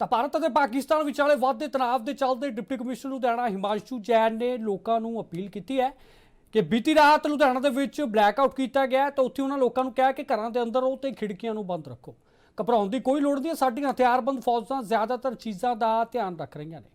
ਤਾਂ ਭਾਰਤ ਅਤੇ ਪਾਕਿਸਤਾਨ ਵਿਚਾਲੇ ਵੱਧਦੇ ਤਣਾਅ ਦੇ ਚੱਲਦੇ ਡਿਪਟੀ ਕਮਿਸ਼ਨਰ ਲੁਧਿਆਣਾ ਹਿਮਾਂਸ਼ੂ ਜੈਨ ਨੇ ਲੋਕਾਂ ਨੂੰ ਅਪੀਲ ਕੀਤੀ ਹੈ ਕਿ ਬੀਤੀ ਰਾਤ ਲੁਧਿਆਣਾ ਦੇ ਵਿੱਚ ਬਲੈਕਆਊਟ ਕੀਤਾ ਗਿਆ ਤਾਂ ਉੱਥੇ ਉਹਨਾਂ ਲੋਕਾਂ ਨੂੰ ਕਿਹਾ ਕਿ ਘਰਾਂ ਦੇ ਅੰਦਰ ਰਹੋ ਤੇ ਖਿੜਕੀਆਂ ਨੂੰ ਬੰਦ ਰੱਖੋ। ਘਬਰਾਉਣ ਦੀ ਕੋਈ ਲੋੜ ਨਹੀਂ ਹੈ, ਸਾਡੀਆਂ ਹਥਿਆਰਬੰਦ ਫੌਜਾਂ ਜ਼ਿਆਦਾਤਰ ਚੀਜ਼ਾਂ ਦਾ ਧਿਆਨ ਰੱਖ ਰਹੀਆਂ ਨੇ।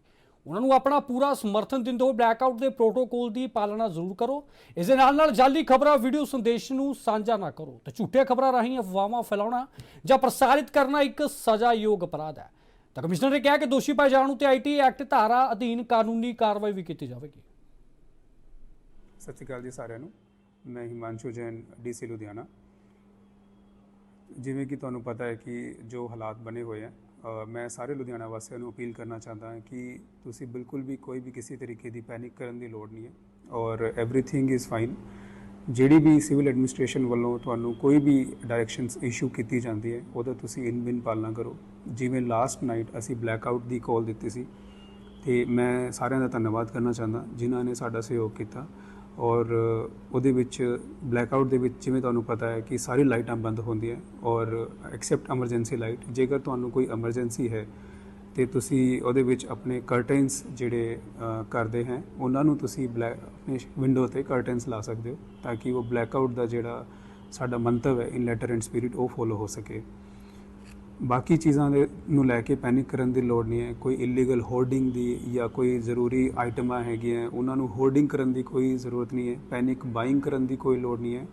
ਉਹਨਾਂ ਨੂੰ ਆਪਣਾ ਪੂਰਾ ਸਮਰਥਨ ਦਿੰਦੇ ਹੋਏ ਬਲੈਕਆਊਟ ਦੇ ਪ੍ਰੋਟੋਕੋਲ ਦੀ ਪਾਲਣਾ ਜ਼ਰੂਰ ਕਰੋ। ਇਸ ਦੇ ਨਾਲ ਨਾਲ ਜਾਲੀ ਖਬਰਾਂ, ਵੀਡੀਓ ਸੰਦੇਸ਼ ਨੂੰ ਸਾਂਝਾ ਨਾ ਕਰੋ। ਤੇ ਝੂਠੀਆਂ ਖਬਰਾਂ ਰਾਹੀਂ ਅਫਵਾਹਾਂ ਫੈਲਾਉਣਾ ਜਾਂ ਪ੍ਰਸਾਰਿਤ ਕਰਨਾ ਇੱਕ ਸਜ਼ਾਯੋਗ ਅਪਰਾਧ ਹੈ। ਤਾਂ ਕਮਿਸ਼ਨਰ ਨੇ ਕਿਹਾ ਕਿ ਦੋਸ਼ੀ ਪਾਏ ਜਾਣ ਉਤੇ ਆਈਟੀ ਐਕਟ ਧਾਰਾ ਅਧੀਨ ਕਾਨੂੰਨੀ ਕਾਰਵਾਈ ਵੀ ਕੀਤੀ ਜਾਵੇਗੀ। ਸਤਿ ਸ਼੍ਰੀ ਅਕਾਲ ਜੀ ਸਾਰਿਆਂ ਨੂੰ। ਮੈਂ ਹਿਮਾਂਸ਼ੂ ਜੈਨ ਡੀਸੀ ਲੁਧਿਆਣਾ। ਜਿਵੇਂ ਕਿ ਤੁਹਾਨੂੰ ਪਤਾ ਹੈ ਕਿ ਜੋ ਹਾਲਾਤ ਬਣੇ ਹੋਏ ਆ ਮੈਂ ਸਾਰੇ ਲੁਧਿਆਣਾ ਵਾਸੀਆਂ ਨੂੰ ਅਪੀਲ ਕਰਨਾ ਚਾਹੁੰਦਾ ਹਾਂ ਕਿ ਤੁਸੀਂ ਬਿਲਕੁਲ ਵੀ ਕੋਈ ਵੀ ਕਿਸੇ ਤਰੀਕੇ ਦੀ ਪੈਨਿਕ ਕਰਨ ਦੀ ਲੋੜ ਨਹੀਂ ਹੈ ਔਰ ਐਵਰੀਥਿੰਗ ਇਜ਼ ਫਾਈਨ ਜਿਹੜੀ ਵੀ ਸਿਵਲ ਐਡਮਿਨਿਸਟ੍ਰੇਸ਼ਨ ਵੱਲੋਂ ਤੁਹਾਨੂੰ ਕੋਈ ਵੀ ਡਾਇਰੈਕਸ਼ਨਸ ਇਸ਼ੂ ਕੀਤੀ ਜਾਂਦੀ ਹੈ, ਉਹਦਾ ਤੁਸੀਂ ਇਨ ਬਿਨ ਪਾਲਣਾ ਕਰੋ। ਜਿਵੇਂ ਲਾਸਟ ਨਾਈਟ ਅਸੀਂ ਬਲੈਕ ਆਊਟ ਦੀ ਕਾਲ ਦਿੱਤੀ ਸੀ, ਤੇ ਮੈਂ ਸਾਰਿਆਂ ਦਾ ਧੰਨਵਾਦ ਕਰਨਾ ਚਾਹੁੰਦਾ, ਜਿਨ੍ਹਾਂ ਨੇ ਸਾਡਾ ਸਹਿਯੋਗ ਕੀਤਾ। ਔਰ ਉਹਦੇ ਵਿੱਚ ਬਲੈਕ ਆਊਟ ਦੇ ਵਿੱਚ ਜਿਵੇਂ ਤੁਹਾਨੂੰ ਪਤਾ ਹੈ ਕਿ ਸਾਰੀ ਲਾਈਟਾਂ ਬੰਦ ਹੁੰਦੀਆਂ ਔਰ ਐਕਸੈਪਟ ਐਮਰਜੈਂਸੀ ਲਾਈਟ ਜੇਕਰ ਤੁਹਾਨੂੰ ਕੋਈ ਐਮਰਜੈਂਸੀ ਹੈ ਤੇ ਤੁਸੀਂ ਉਹਦੇ ਵਿੱਚ ਆਪਣੇ ਕਰਟਨਸ ਜਿਹੜੇ ਕਰਦੇ ਹੈ, ਉਹਨਾਂ ਨੂੰ ਤੁਸੀਂ ਬਲੈਕ ਆਪਣੇ ਵਿੰਡੋ ਤੇ ਕਰਟਨਸ ਲਾ ਸਕਦੇ ਹੋ ਤਾਂ ਕਿ ਉਹ ਬਲੈਕ ਆਊਟ ਦਾ ਜਿਹੜਾ ਸਾਡਾ ਮੰਤਵ ਹੈ ਇਨ ਲੈਟਰ ਐਂਡ ਸਪਿਰਿਟ ਉਹ ਫੋਲੋ ਹੋ ਸਕੇ। ਬਾਕੀ ਚੀਜ਼ਾਂ ਦੇ ਨੂੰ ਲੈ ਕੇ ਪੈਨਿਕ ਕਰਨ ਦੀ ਲੋੜ ਨਹੀਂ ਹੈ। ਕੋਈ ਇਲੀਗਲ ਹੋਰਡਿੰਗ ਦੀ ਜਾਂ ਕੋਈ ਜ਼ਰੂਰੀ ਆਈਟਮਾਂ ਹੈਗੀਆਂ, ਉਹਨਾਂ ਨੂੰ ਹੋਰਡਿੰਗ ਕਰਨ ਦੀ ਕੋਈ ਜ਼ਰੂਰਤ ਨਹੀਂ ਹੈ। ਪੈਨਿਕ ਬਾਇੰਗ ਕਰਨ ਦੀ ਕੋਈ ਲੋੜ ਨਹੀਂ ਹੈ।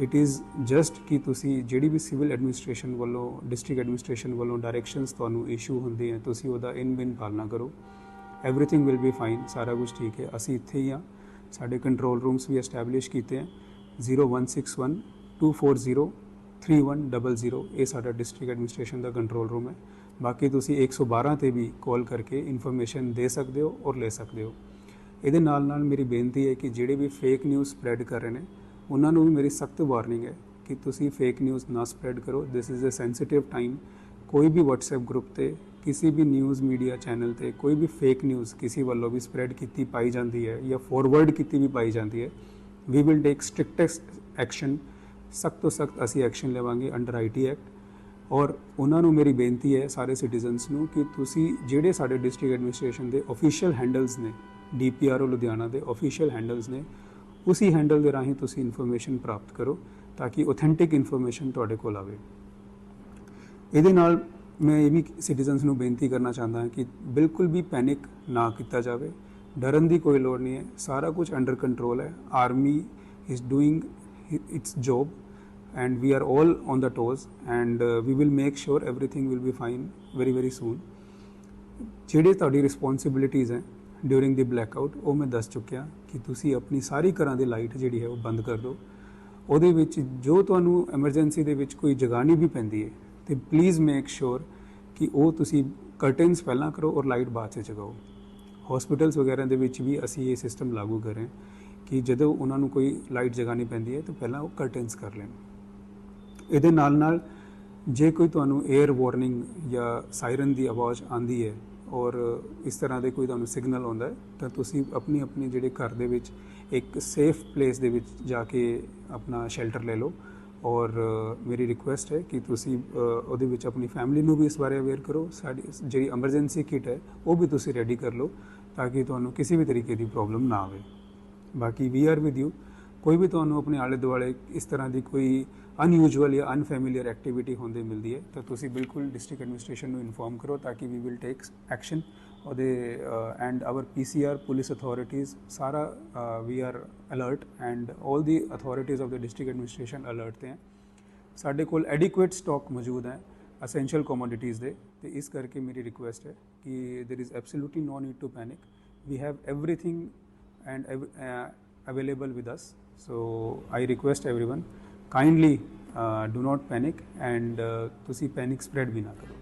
ਇਟ ਇਜ਼ ਜਸਟ ਕਿ ਤੁਸੀਂ ਜਿਹੜੀ ਵੀ ਸਿਵਲ ਐਡਮਿਨਿਸਟ੍ਰੇਸ਼ਨ ਵੱਲੋਂ ਡਿਸਟ੍ਰਿਕਟ ਐਡਮਿਨਿਸਟ੍ਰੇਸ਼ਨ ਵੱਲੋਂ ਡਾਇਰੈਕਸ਼ਨਸ ਤੁਹਾਨੂੰ ਇਸ਼ੂ ਹੁੰਦੇ ਹੈ ਤੁਸੀਂ ਉਹਦਾ ਇਨ ਬਿਨ ਪਾਲਣਾ ਕਰੋ। ਐਵਰੀਥਿੰਗ ਵਿਲ ਬੀ ਫਾਈਨ ਸਾਰਾ ਕੁਝ ਠੀਕ ਹੈ। ਅਸੀਂ ਇੱਥੇ ਹੀ ਆ। ਸਾਡੇ ਕੰਟਰੋਲ ਰੂਮਸ ਵੀ ਐਸਟੈਬਲਿਸ਼ ਕੀਤੇ ਹੈ 0161 240 3100 ਇਹ ਸਾਡਾ ਡਿਸਟ੍ਰਿਕਟ ਐਡਮਿਨਿਸਟ੍ਰੇਸ਼ਨ ਦਾ ਕੰਟਰੋਲ ਰੂਮ ਹੈ। ਬਾਕੀ ਤੁਸੀਂ 112 ਤੇ ਵੀ ਕਾਲ ਕਰਕੇ ਇਨਫੋਰਮੇਸ਼ਨ ਦੇ ਸਕਦੇ ਹੋ ਔਰ ਲੈ ਸਕਦੇ ਹੋ। ਇਹਦੇ ਨਾਲ ਨਾਲ ਮੇਰੀ ਬੇਨਤੀ ਹੈ ਕਿ ਜਿਹੜੇ ਵੀ ਫੇਕ ਨਿਊਜ਼ ਸਪਰੈਡ ਕਰ ਰਹੇ ਨੇ ਉਹਨਾਂ ਨੂੰ ਵੀ ਮੇਰੀ ਸਖਤ ਵਾਰਨਿੰਗ ਹੈ ਕਿ ਤੁਸੀਂ ਫੇਕ ਨਿਊਜ਼ ਨਾ ਸਪਰੈਡ ਕਰੋ। This is a sensitive time ਕੋਈ ਵੀ WhatsApp ਗਰੁੱਪ ਤੇ, ਕਿਸੇ ਵੀ ਨਿਊਜ਼ ਮੀਡੀਆ ਚੈਨਲ ਤੇ, ਕੋਈ ਵੀ ਫੇਕ ਨਿਊਜ਼ ਕਿਸੇ ਵੱਲੋਂ ਵੀ ਸਪਰੈਡ ਕੀਤੀ ਪਾਈ ਜਾਂਦੀ ਹੈ ਜਾਂ ਫੋਰਵਰਡ ਕੀਤੀ ਵੀ ਪਾਈ ਜਾਂਦੀ ਹੈ ਵੀ ਵਿਲ ਟੇਕ ਸਟ੍ਰਿਕਟੈਸਟ ਐਕਸ਼ਨ ਸਖਤ ਤੋਂ ਸਖਤ ਅਸੀਂ ਐਕਸ਼ਨ ਲਵਾਂਗੇ ਅੰਡਰ ਆਈਟੀ ਐਕਟ ਔਰ ਉਹਨਾਂ ਨੂੰ ਮੇਰੀ ਬੇਨਤੀ ਹੈ ਸਾਰੇ ਸਿਟੀਜ਼ਨਸ ਨੂੰ ਕਿ ਤੁਸੀਂ ਜਿਹੜੇ ਸਾਡੇ ਡਿਸਟ੍ਰਿਕਟ ਐਡਮਿਨਿਸਟ੍ਰੇਸ਼ਨ ਦੇ ਅਫੀਸ਼ੀਅਲ ਹੈਂਡਲਸ ਨੇ ਡੀਪੀਆਰਓ ਲੁਧਿਆਣਾ ਦੇ ਅਫੀਸ਼ੀਅਲ ਹੈਂਡਲਸ ਨੇ ਉਸੇ ਹੈਂਡਲ ਦੇ ਰਾਹੀਂ ਤੁਸੀਂ ਇਨਫੋਰਮੇਸ਼ਨ ਪ੍ਰਾਪਤ ਕਰੋ ਤਾਂ ਕਿ ਆਥੈਂਟਿਕ ਇਨਫੋਰਮੇਸ਼ਨ ਤੁਹਾਡੇ ਕੋਲ ਆਵੇ। ਇਹਦੇ ਨਾਲ ਮੈਂ ਇਹ ਵੀ ਸਿਟੀਜ਼ਨਸ ਨੂੰ ਬੇਨਤੀ ਕਰਨਾ ਚਾਹੁੰਦਾ ਹਾਂ ਕਿ ਬਿਲਕੁਲ ਵੀ ਪੈਨਿਕ ਨਾ ਕੀਤਾ ਜਾਵੇ। ਡਰਨ ਦੀ ਕੋਈ ਲੋੜ ਨਹੀਂ ਹੈ। ਸਾਰਾ ਕੁਝ ਅੰਡਰ ਕੰਟਰੋਲ ਹੈ। Army is doing its job and we are all on the toes and uh, we will make sure everything will be fine very very soon ਜਿਹੜੇ ਤੁਹਾਡੀ ਰਿਸਪੌਂਸਿਬਿਲਿਟੀਆਂ ਹੈ ਡਿਊਰਿੰਗ ਦੀ ਬਲੈਕਆਊਟ ਉਹ ਮੈਂ ਦੱਸ ਚੁੱਕਿਆ ਕਿ ਤੁਸੀਂ ਆਪਣੀ ਸਾਰੀ ਘਰਾਂ ਦੀ ਲਾਈਟ ਜਿਹੜੀ ਹੈ ਉਹ ਬੰਦ ਕਰ ਦਿਓ। ਉਹਦੇ ਵਿੱਚ ਜੋ ਤੁਹਾਨੂੰ ਐਮਰਜੈਂਸੀ ਦੇ ਵਿੱਚ ਕੋਈ ਜਗਾਣੀ ਵੀ ਪੈਂਦੀ ਹੈ, ਤੇ ਪਲੀਜ਼ ਮੇਕ ਸ਼ੋਰ ਕਿ ਉਹ ਤੁਸੀਂ ਕਰਟਨਸ ਪਹਿਲਾਂ ਕਰੋ ਔਰ ਲਾਈਟ ਬਾਅਦ 'ਚ ਜਗਾਓ। ਹਸਪੀਟਲਸ ਵਗੈਰਾ ਦੇ ਵਿੱਚ ਵੀ ਅਸੀਂ ਇਹ ਸਿਸਟਮ ਲਾਗੂ ਕਰ ਰਹੇ ਹਾਂ ਕਿ ਜਦੋਂ ਉਹਨਾਂ ਨੂੰ ਕੋਈ ਲਾਈਟ ਜਗਾਣੀ ਪੈਂਦੀ ਹੈ, ਤਾਂ ਪਹਿਲਾਂ ਉਹ ਕਰਟਨਸ ਕਰ ਲੈਣ। ਇਹਦੇ ਨਾਲ ਨਾਲ ਜੇ ਕੋਈ ਤੁਹਾਨੂੰ 에ਅਰ ਵਾਰਨਿੰਗ ਜਾਂ ਸਾਇਰਨ ਦੀ ਆਵਾਜ਼ ਆਂਦੀ ਹੈ ਔਰ ਇਸ ਤਰ੍ਹਾਂ ਦੇ ਕੋਈ ਤੁਹਾਨੂੰ ਸਿਗਨਲ ਆਉਂਦਾ ਹੈ, ਤਾਂ ਤੁਸੀਂ ਆਪਣੀ ਆਪਣੀ ਜਿਹੜੇ ਘਰ ਦੇ ਵਿੱਚ ਇੱਕ ਸੇਫ ਪਲੇਸ ਦੇ ਵਿੱਚ ਜਾ ਕੇ ਆਪਣਾ ਸ਼ੈਲਟਰ ਲੈ ਲਓ। ਔਰ ਮੇਰੀ ਰਿਕੁਐਸਟ ਹੈ ਕਿ ਤੁਸੀਂ ਉਹਦੇ ਵਿੱਚ ਆਪਣੀ ਫੈਮਿਲੀ ਨੂੰ ਵੀ ਇਸ ਬਾਰੇ ਅਵੇਅਰ ਕਰੋ। ਸਾਡੀ ਜਿਹੜੀ ਐਮਰਜੈਂਸੀ ਕਿਟ ਹੈ, ਉਹ ਵੀ ਤੁਸੀਂ ਰੈਡੀ ਕਰ ਲਓ, ਤਾਂ ਕਿ ਤੁਹਾਨੂੰ ਕਿਸੇ ਵੀ ਤਰੀਕੇ ਦੀ ਪ੍ਰੋਬਲਮ ਨਾ ਆਵੇ। ਬਾਕੀ ਵੀ ਆਰ ਵਿਦ ਯੂ ਕੋਈ ਵੀ ਤੁਹਾਨੂੰ ਆਪਣੇ ਆਲੇ ਦੁਆਲੇ ਇਸ ਤਰ੍ਹਾਂ ਦੀ ਕੋਈ ਅਨਯੂਜੂਅਲ ਜਾਂ ਅਨਫੈਮਿਲੀਅਰ ਐਕਟੀਵਿਟੀ ਹੁੰਦੀ ਮਿਲਦੀ ਹੈ ਤਾਂ ਤੁਸੀਂ ਬਿਲਕੁਲ ਡਿਸਟ੍ਰਿਕਟ ਐਡਮਿਨਿਸਟ੍ਰੇਸ਼ਨ ਨੂੰ ਇਨਫੋਰਮ ਕਰੋ ਤਾਂ ਕਿ ਵੀ ਵਿਲ ਟੇਕ ਐਕਸ਼ਨ ਉਹਦੇ and our PCR police authorities ਸਾਰਾ we are alert and 올 the authorities of the district administration alert ਤੇ ਹੈ ਸਾਡੇ ਕੋਲ ਐਡਿਕੁਏਟ ਸਟਾਕ ਮੌਜੂਦ ਹੈ ਅਸੈਂਸ਼ੀਅਲ ਕਮੋਡਿਟੀਜ਼ ਦੇ ਤੇ ਇਸ ਕਰਕੇ ਮੇਰੀ ਰਿਕੁਐਸਟ ਹੈ ਕਿ there is absolutely no need to panic we have everything and ev- uh, available with us so i request everyone kindly uh, do not panic and uh, ਤੁਸੀਂ ਪੈਨਿਕ ਸਪਰੈਡ ਵੀ ਨਾ ਕਰੋ